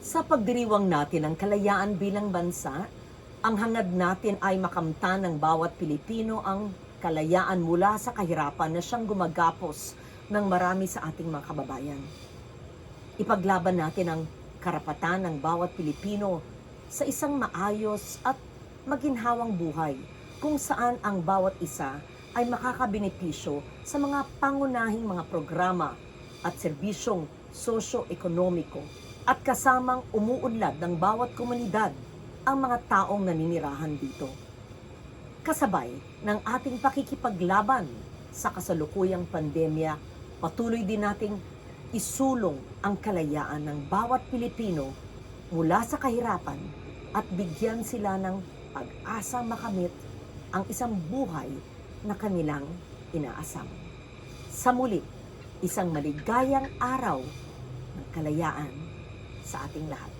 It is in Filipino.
Sa pagdiriwang natin ng kalayaan bilang bansa, ang hangad natin ay makamtan ng bawat Pilipino ang kalayaan mula sa kahirapan na siyang gumagapos ng marami sa ating mga kababayan. Ipaglaban natin ang karapatan ng bawat Pilipino sa isang maayos at maginhawang buhay kung saan ang bawat isa ay makakabenepisyo sa mga pangunahing mga programa at serbisyong sosyo-ekonomiko at kasamang umuunlad ng bawat komunidad ang mga taong naninirahan dito. Kasabay ng ating pakikipaglaban sa kasalukuyang pandemya, patuloy din nating isulong ang kalayaan ng bawat Pilipino mula sa kahirapan at bigyan sila ng pag-asa makamit ang isang buhay na kanilang inaasam. Sa muli, isang maligayang araw ng kalayaan sa ating lahat.